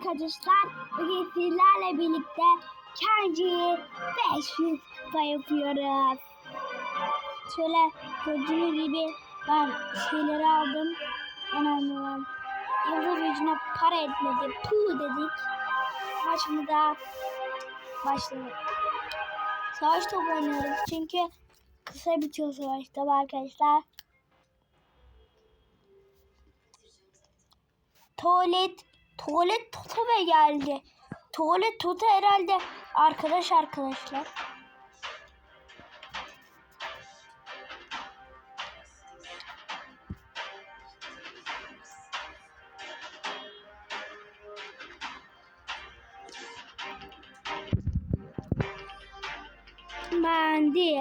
arkadaşlar bugün sizlerle birlikte kendi 500 kupa yapıyoruz. Şöyle gördüğünüz gibi ben şeyleri aldım. Önemli olan yıldız gücüne para etmedi. Puh dedik. Maçımıza başladık. Savaş topu oynuyoruz çünkü kısa bitiyor savaş topu arkadaşlar. Tuvalet, tuvalet Toto ve geldi. Tuvalet Toto herhalde arkadaş arkadaşlar. Mendi.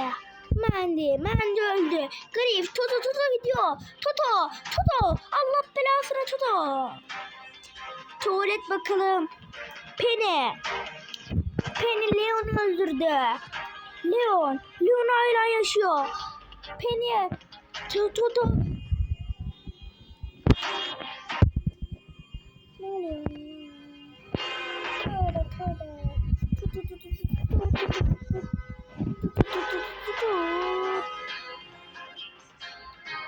Mendi. Mendi öldü. Grif. Toto Toto gidiyor. Toto. Toto. Allah belasına Toto. Tuvalet bakalım. Penny. Penny Leon'u öldürdü. Leon. Leon hala yaşıyor. Penny. Toto. Ne oluyor? Tut, tut.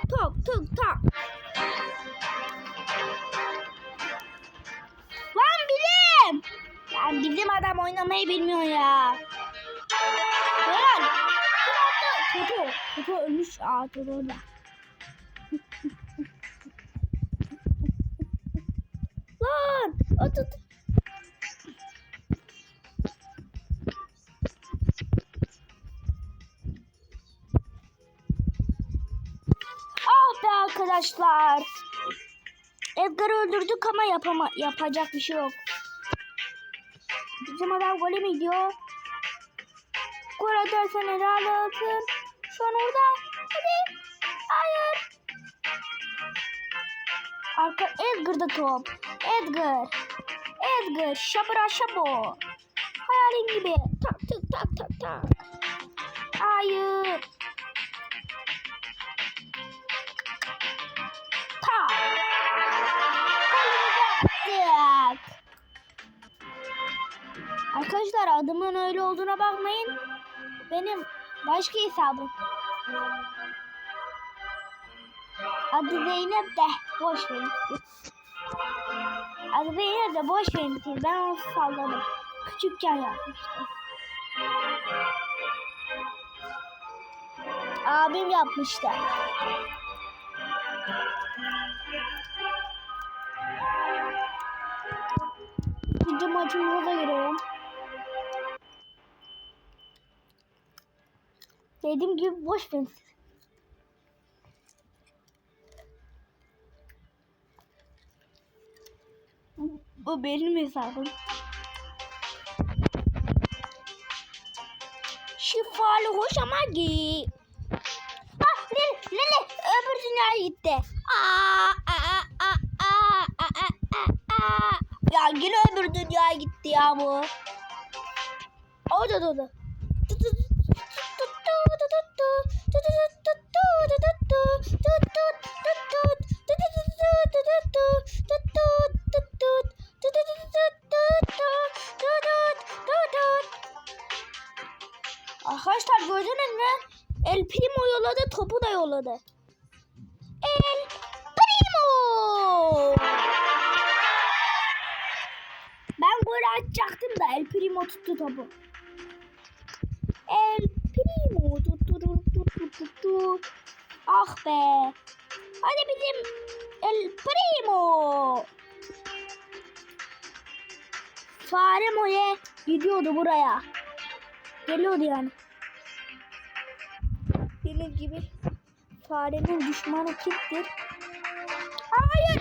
Tok tok tok. Ya bizim adam oynamayı bilmiyor ya. Lan. Toto. Toto ölmüş. Aa Toto orada. Lan. Atut. Ah be arkadaşlar. Edgar'ı öldürdük ama yapama yapacak bir şey yok. Bizim adam gole mi gidiyor? Gol atarsan helal olsun. Şu an orada. Hadi. Hayır. Arka Edgar'da top. Edgar. Edgar. Şabra şabo. Hayalin gibi. Tak tak tak tak tak. Hayır. Adımın öyle olduğuna bakmayın. Benim başka hesabım. Adı Zeynep de boş verin. Adı Zeynep de boş verin. Ben onu salladım. Küçükken yapmıştım. Abim yapmıştı. İkinci maçımıza da giriyorum. Dediğim gibi boş verin. Bu benim hesabım. Şifalı hoş ama gi. Ah Lili Lili öbür dünyaya gitti. Aa, aa, aa, aa, aa, aa, aa. Ya yine öbür dünyaya gitti ya bu. Orada da da. Arkadaşlar gördünüz mü? El Primo yolladı, topu da yolladı. El Primo! Ben gol atacaktım da El Primo tuttu topu. El Primo tuttu tuttu tuttu tuttu. Ah be. Hadi bizim El Primo. Fare Moye gidiyordu buraya. Geliyordu yani. Dediğim gibi farenin düşmanı kimdir? Hayır.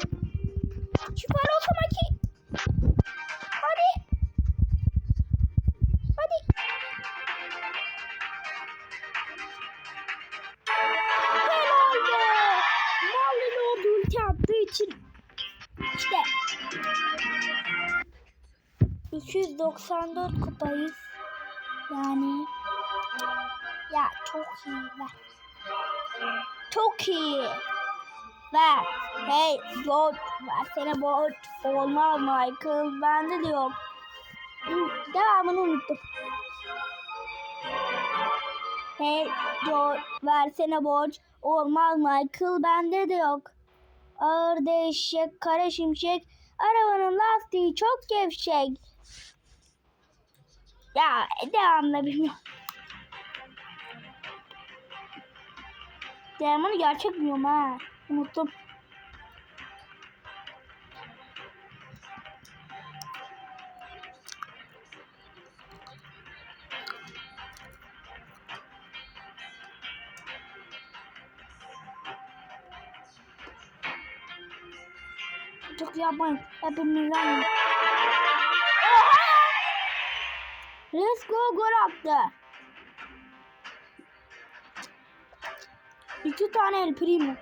294 kupayız. Yani. Ya çok iyi be. Çok iyi. Ver. Hey George versene borç. Olmaz Michael. Bende de. Hı, Devamını unuttum. Hey George versene borç. Olmaz Michael. Bende de yok. Ağır değişecek kara şimşek. Arabanın lastiği çok gevşek. Ya devamlı bilmiyorum. Devamını gerçek biliyorum ha. Unuttum. Çok yapmayın. Hepimizden. Let's go gol attı. İki tane el primo.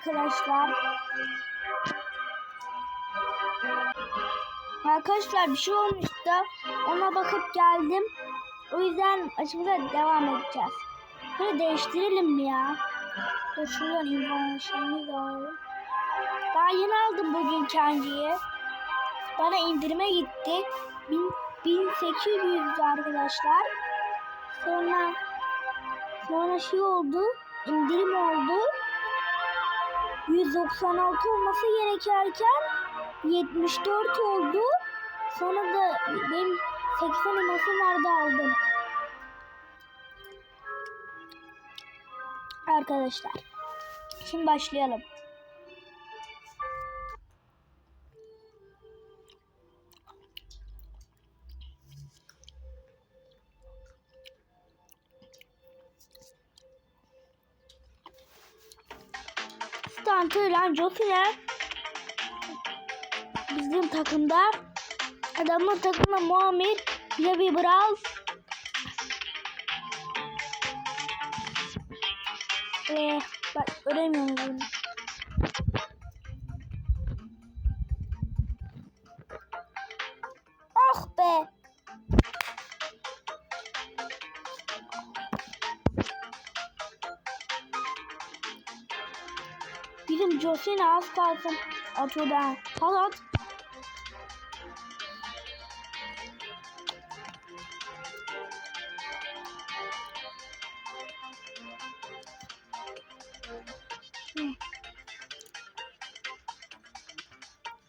Arkadaşlar. Arkadaşlar bir şey olmuştu. Ona bakıp geldim. O yüzden açımıza devam edeceğiz. Böyle değiştirelim mi ya? Dur şuradan şeyimiz de alalım. Daha yeni aldım bugün kendiyi. Bana indirime gitti. Bin- 1800 arkadaşlar. Sonra sonra şey oldu. indirim oldu. 196 olması gerekerken 74 oldu. Sonra da benim 80 elması vardı aldım. Arkadaşlar. Şimdi başlayalım. Stantı Josine bizim takımda adamın takımda Muamir, Levi Brawl Ee, bak göremiyorum bunu. Josine az kalsın atıyordu ha. Al at.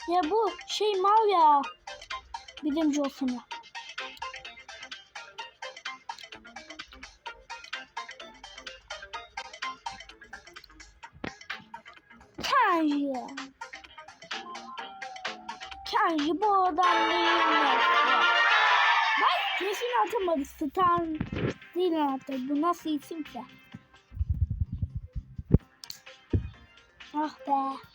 Ya bu şey mal ya. Bizim Josine. Kenji. Atamadı. Stan değil attı. Bu nasıl isimse. Ah be.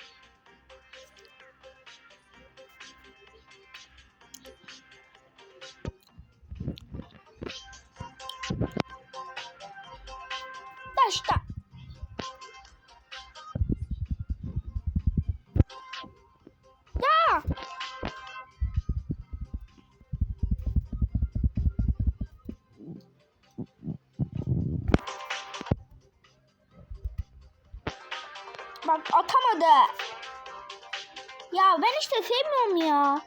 İşte sevmiyorum ya.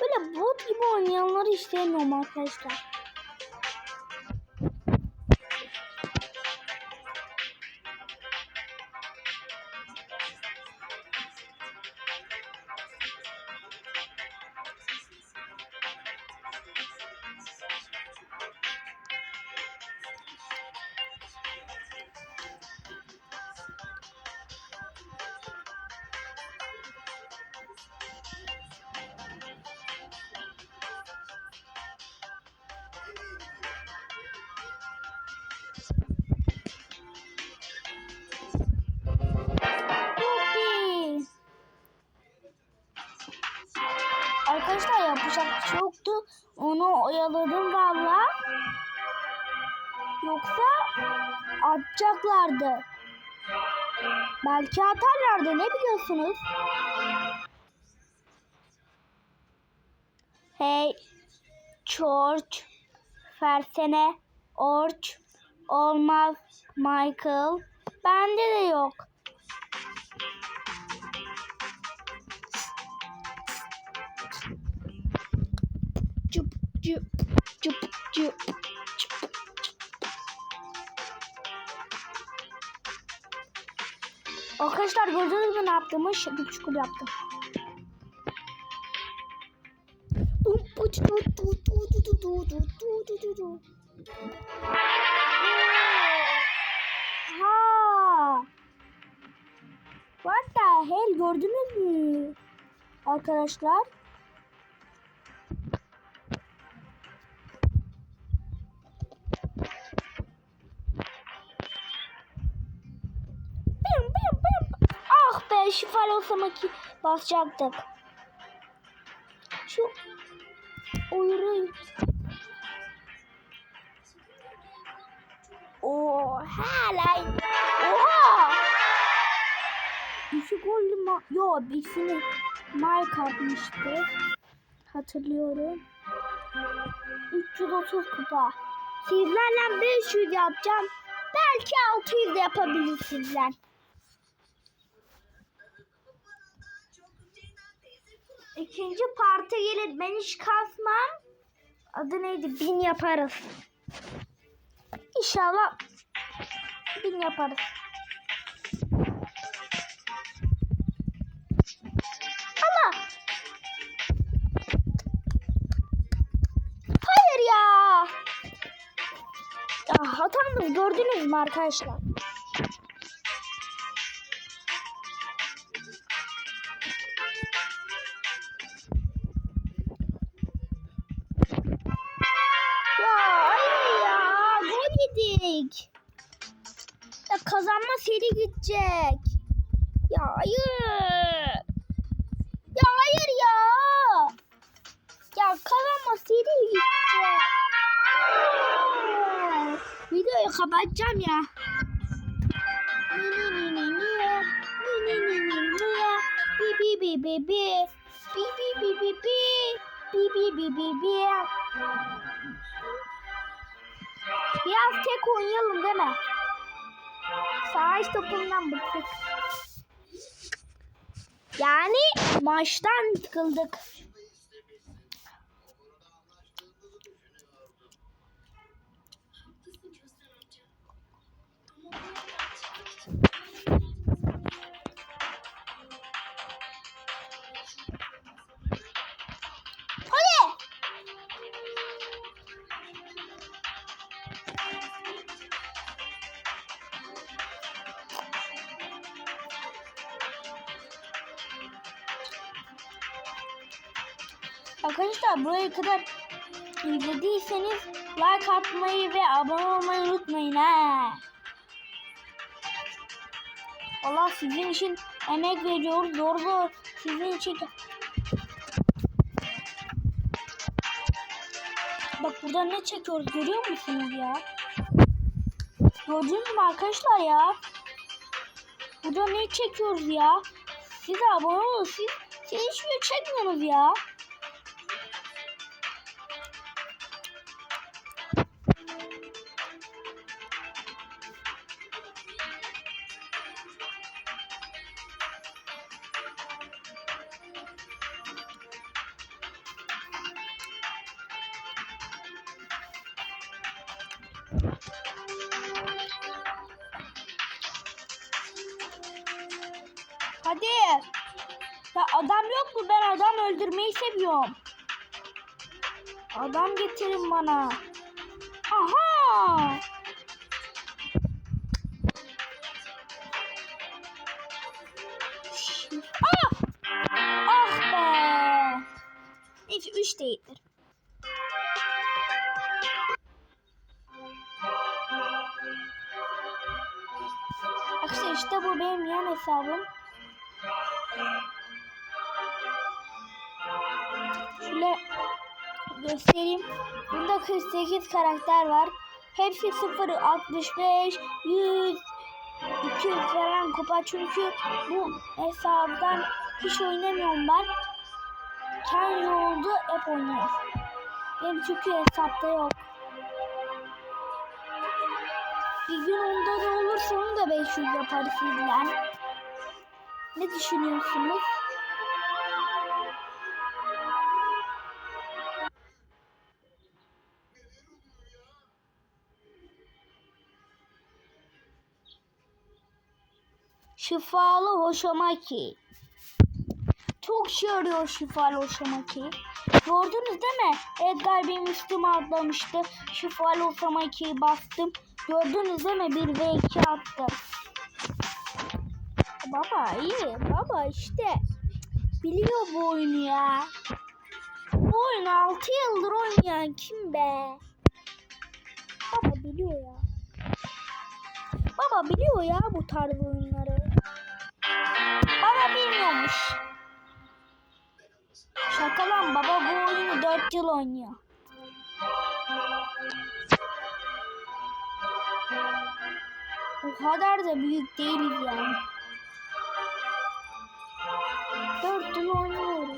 Böyle bot gibi oynayanları hiç sevmiyorum arkadaşlar. oyaladım valla. Yoksa atacaklardı. Belki atarlardı ne biliyorsunuz? Hey, George, versene, Orç, olmaz, Michael, bende de yok. Gördünüz mü ne yaptığımı? Şıkır şıkır yaptım. Ha. What the hell gördünüz mü? Arkadaşlar. Be şifalı olsam ki basacaktık. Şu uyuru. Oha lan. Oha. İki gollü ma... Yo birisini Mike atmıştı. Hatırlıyorum. 330 kupa. Sizlerle 500 yapacağım. Belki 600 de İkinci parti gelir. Ben hiç kasmam. Adı neydi? Bin yaparız. İnşallah bin yaparız. Ama hayır ya. Ya hatamız gördünüz mü arkadaşlar? Gidecek. Ya hayır. Ya hayır ya. Ya seri gidecek. Videoyu kapatacağım ya. Ni ni ni ni ni. Ni ni ni ni ni. Bi bi bi bi bi. Bi bi bi bi bi. Bi bi bi bi bi. Biraz tek oynayalım değil mi? Savaş topundan bıktık. Yani maçtan sıkıldık. Arkadaşlar buraya kadar izlediyseniz like atmayı ve abone olmayı unutmayın ha. Allah sizin için emek veriyoruz. Zor zor sizin için. Bak burada ne çekiyoruz görüyor musunuz ya? Gördünüz mü arkadaşlar ya? Burada ne çekiyoruz ya? Siz abone olun. Siz, siz hiçbir şey çekmiyorsunuz ya. Adam getirin bana. Aha. Ah! Ah be. Neyse 3 değildir. Arkadaşlar işte bu benim yan hesabım. Şöyle göstereyim. Bunda 48 karakter var. Hepsi 0, 65, 100, 200 falan kupa. Çünkü bu hesaptan hiç oynamıyorum ben. Kendi oldu hep oynuyor. Benim çünkü hesapta yok. Bir gün onda da olursa onu da 500 yaparız sizden. Ne düşünüyorsunuz? Şifalı hoşamaki. Çok şey arıyor şifalı hoşamaki. Gördünüz değil mi? Edgar benim üstüme atlamıştı. Şifalı hoşamakiyi bastım. Gördünüz değil mi? 1 ve 2 attım. Baba iyi. Baba işte. Biliyor bu oyunu ya. Bu oyunu 6 yıldır oynayan kim be? Baba biliyor ya. Baba biliyor ya bu tarz oyunları. Baba bilmiyormuş. Şaka lan baba bu oyunu 4 yıl oynuyor. O kadar da büyük değiliz yani. 4 yıl oynuyorum.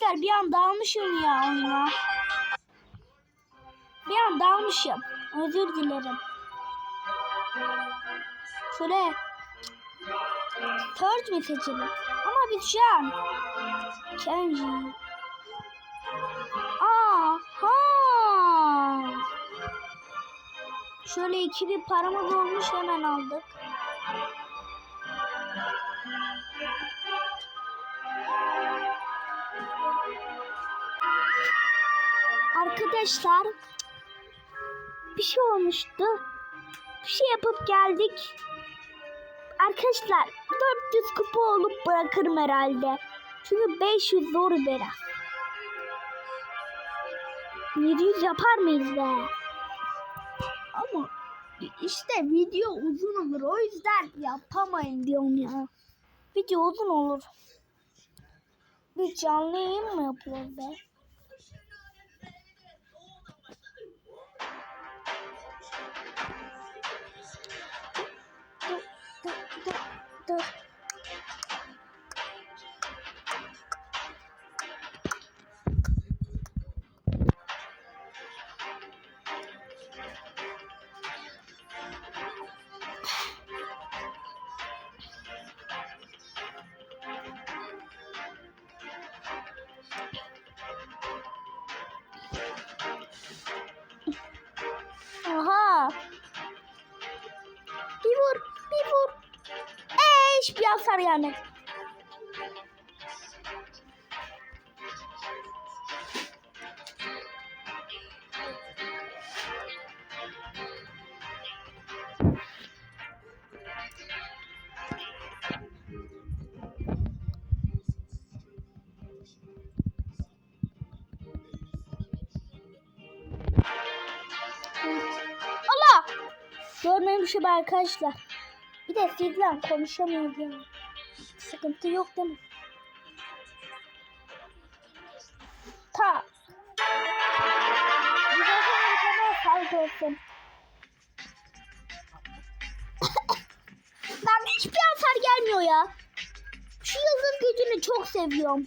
Arkadaşlar bir an dalmışım ya oyuna. Bir an dalmışım. Özür dilerim. Şöyle Third mi seçelim? Ama biz şu an Kenji. Aa, ha. Şöyle iki bir paramız olmuş hemen aldık. Arkadaşlar bir şey olmuştu. Bir şey yapıp geldik. Arkadaşlar 400 kupa olup bırakırım herhalde. Çünkü 500 zor biraz. 700 yapar mıyız be? Ama işte video uzun olur. O yüzden yapamayın diyorum ya. Video uzun olur. Bir canlı yayın mı yapıyoruz be? Hasar yani. Görmemişim arkadaşlar. Bir de sizle konuşamıyoruz ya. Sıkıntı yok değil mi? Ta. Bir de sana sağlık olsun. ben hiçbir hasar gelmiyor ya. Şu yıldız gücünü çok seviyorum.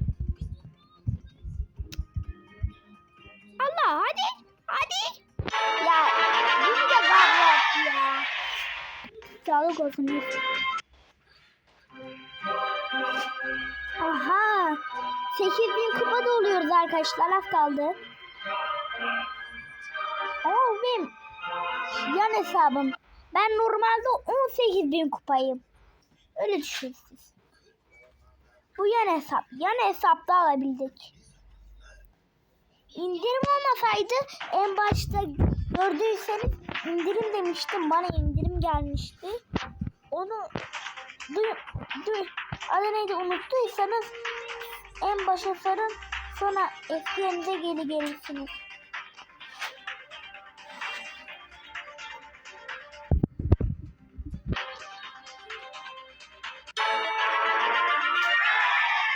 sağlık olsun. Aha. 8000 kupa da oluyoruz arkadaşlar. Az kaldı. Bu benim yan hesabım. Ben normalde 18.000 kupayım. Öyle düşünün siz. Bu yan hesap. Yan hesapta alabildik. İndirim olmasaydı en başta gördüyseniz indirim demiştim. Bana indirim gelmişti. Onu duy, duy, adı neydi unuttuysanız en başa sarın sonra yerinize geri gelirsiniz.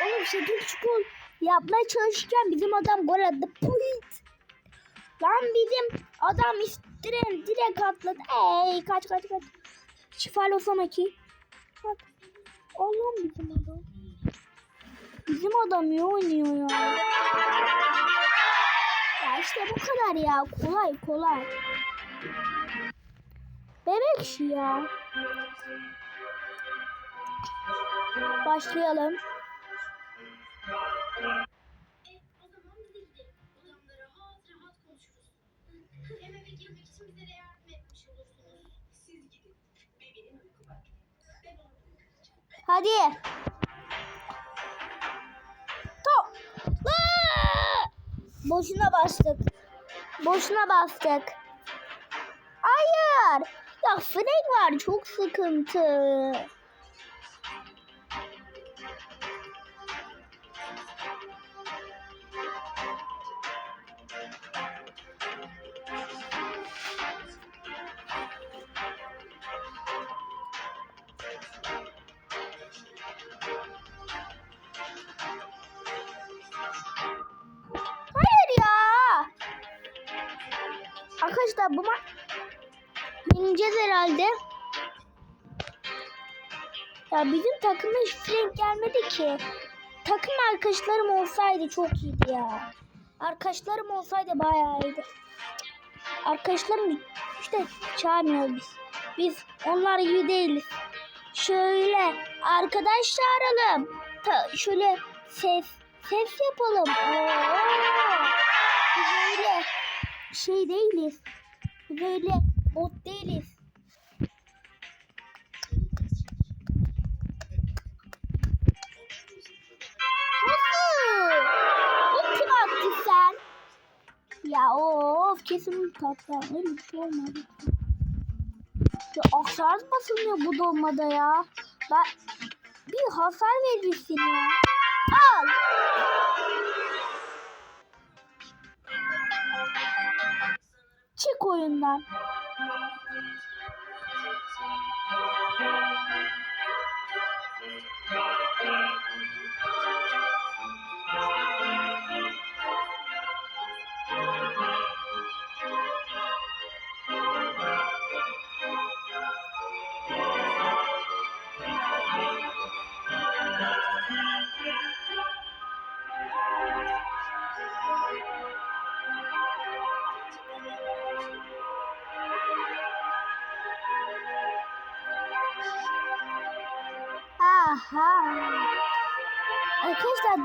Oğlum şekil gol yapmaya çalışırken bizim adam gol attı. Puyt. Lan bizim adam istiren direkt atladı. Ey kaç kaç kaç. Şifalı Samaki. Bak. Allah'ım bizim adam. Bizim adam iyi oynuyor ya. Ya işte bu kadar ya. Kolay kolay. Bebek şu ya. Başlayalım. İçin yardım etmiş olursunuz. Siz gidin. Bebeğin uyku vakti. Ben onu. Hadi. Top. Boşuna bastık. Boşuna bastık. Hayır. Ya Frank var çok sıkıntı. Ki. Takım arkadaşlarım olsaydı çok iyiydi ya. Arkadaşlarım olsaydı bayağı iyiydi. Arkadaşlarım işte çağırmıyor biz. Biz onlar gibi değiliz. Şöyle arkadaş çağıralım. Ta, şöyle ses ses yapalım. Oo. Biz öyle şey değiliz. Biz öyle bot değiliz. Of kesin tatlı. Öyle bir şey olmadı. Ya aksaraz basılmıyor bu dolmada ya. Ben bir hasar verirsin ya. Al. Çık oyundan.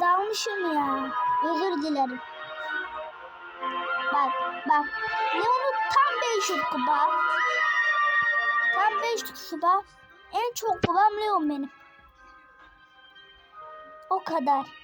Dalmışım ya. Özür dilerim. Bak bak. Leon'u tam 500 kupa. Tam 500 kupa. En çok kupam Leon benim. O kadar.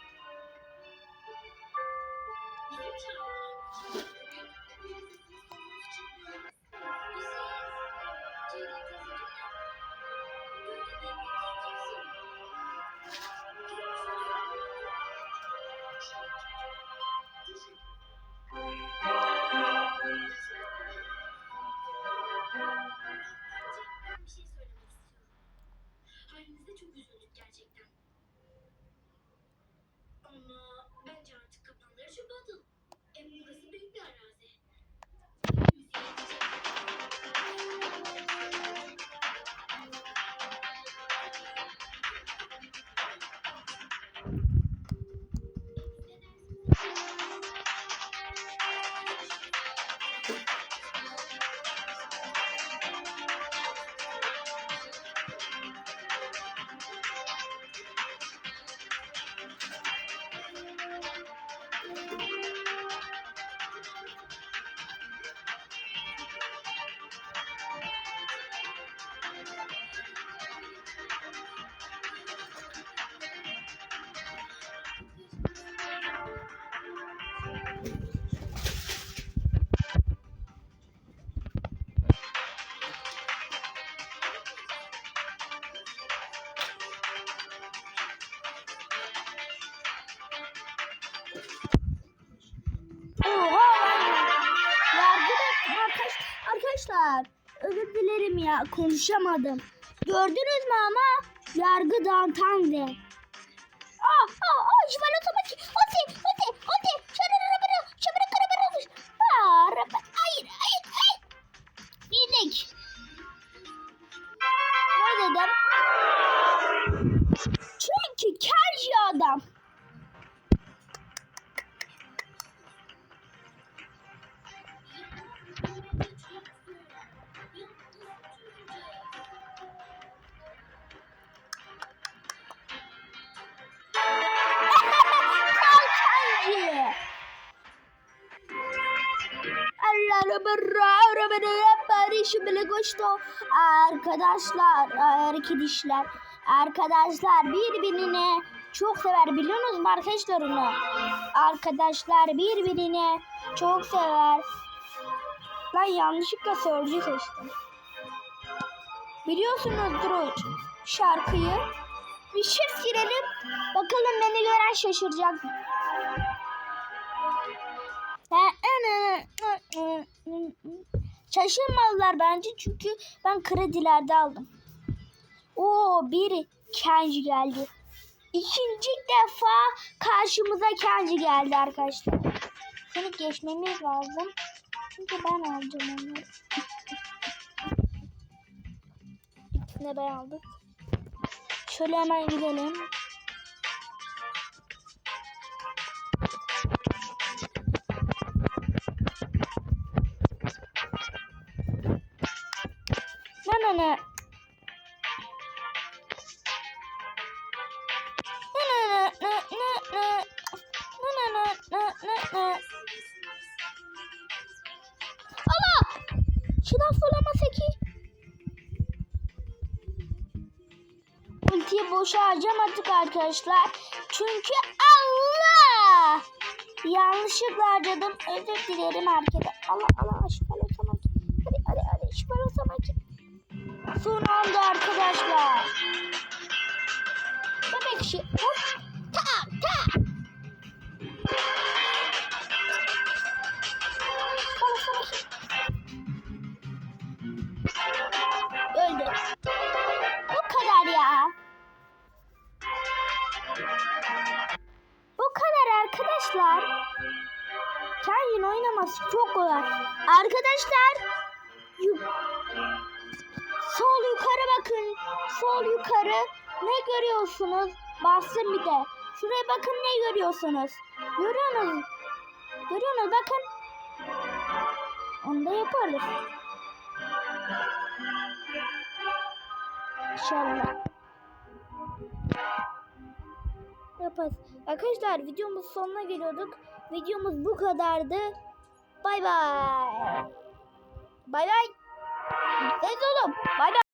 Konuşamadım. Gördünüz mü ama yargı dantandı. Şibile koştu. Arkadaşlar, arkadaşlar, arkadaşlar birbirini çok sever biliyorsunuz mu arkadaşlar onu? Arkadaşlar birbirini çok sever. Lan yanlışlıkla Sörcü seçtim. Biliyorsunuzdur o şarkıyı. Bir çift girelim. Bakalım beni gören şaşıracak. Şaşırmalılar bence çünkü ben kredilerde aldım. Oo bir Kenji geldi. İkinci defa karşımıza Kenji geldi arkadaşlar. Seni geçmemiz lazım. Çünkü ben alacağım onu. İkisini ben aldım. Şöyle hemen gidelim. Arkadaşlar. Çünkü Allah! Yanlışlıkla harcadım. Özür dilerim herkese. Allah Allah şifalı samak. Hadi hadi hadi şifalı samak. Son anda arkadaşlar. Bebek şi. Hop. Bastım bir de. Şuraya bakın ne görüyorsunuz? Görüyorsunuz. Görüyorsunuz bakın. Onu da yaparız. İnşallah. Yaparız. Arkadaşlar videomuz sonuna geliyorduk. Videomuz bu kadardı. Bay bay. Bay bay. Ses oğlum. Bay bay.